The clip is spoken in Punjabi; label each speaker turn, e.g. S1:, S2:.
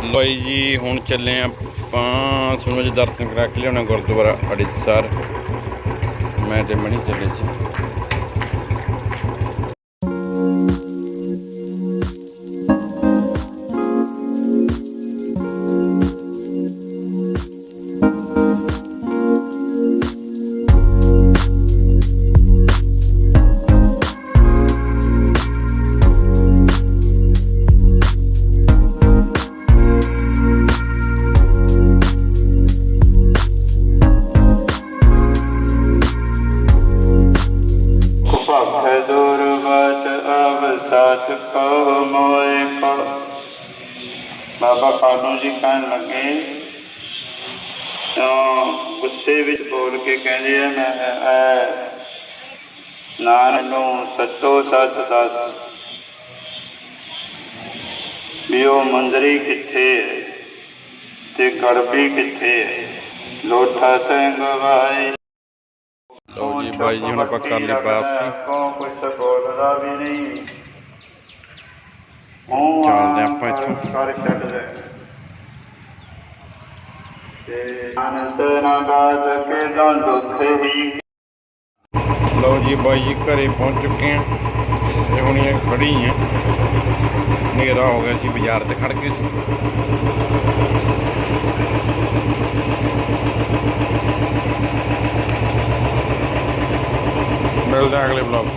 S1: ਲੋਈ ਜੀ, ਹੁਣ ਚੱਲੇ ਆਪਾਂ ਸੁਣੋ ਦਰਸ਼ਨ ਕਰਾ ਕੇ ਲਿਆਉਣਾ ਗੁਰਦੁਆਰਾ ਅੜੀਸਰ ਮੈਂ ਤੇ ਮਣੀ ਚੱਲੇ ਸੀ।
S2: ਭਖ ਦੂਰ ਅਬ ਸਚ ਕਹ ਮੋਇ ਕੋ ਬਾਬਾ ਕਾਨੂ ਜੀ ਕਹਿਣ ਲੱਗੇ ਤਾਂ ਗੁੱਸੇ ਵਿੱਚ ਬੋਲ ਕੇ ਕਹਿੰਦੇ ਆ, ਮੈਂ ਐ ਨਾਨ ਨੂੰ ਸੱਚੋ ਸੱਚ ਦੱਸ। ਵੀ ਉਹ ਮੰਦਰੀ ਕਿੱਥੇ ਹੈ ਤੇ ਗੜਬੀ ਕਿੱਥੇ ਹੈ? ਲੋਠਾ ਸਿੰਘ ਵਾਈ
S1: ਲਓ ਜੀ ਬਾਈ ਜੀ ਹੁਣ ਆਪਾਂ ਕਰ ਲਈ ਵਾਪਸੀ।
S2: ਕੋ ਕੁਛ ਬੋਲਦਾ ਵੀ ਨਹੀਂ। ਉਹ
S1: ਚੱਲਦੇ ਆਪਾਂ ਇੱਥੋਂ।
S2: ਕਰ ਛੱਡਦੇ। ਤੇ ਅਨੰਤ ਨਾ ਬਾਤ ਕੇ ਜਾਂ ਦੁੱਖ ਹੀ
S1: ਲਓ ਜੀ ਬਾਈ ਜੀ ਘਰੇ ਪਹੁੰਚ ਚੁੱਕੇ ਆ ਤੇ ਹੁਣ ਇਹ ਖੜੀ ਆ ਹਨੇਰਾ ਹੋ ਗਿਆ ਸੀ ਬਾਜ਼ਾਰ ਤੇ ਖੜ ਕੇ। मिलते हैं अगले ब्लॉग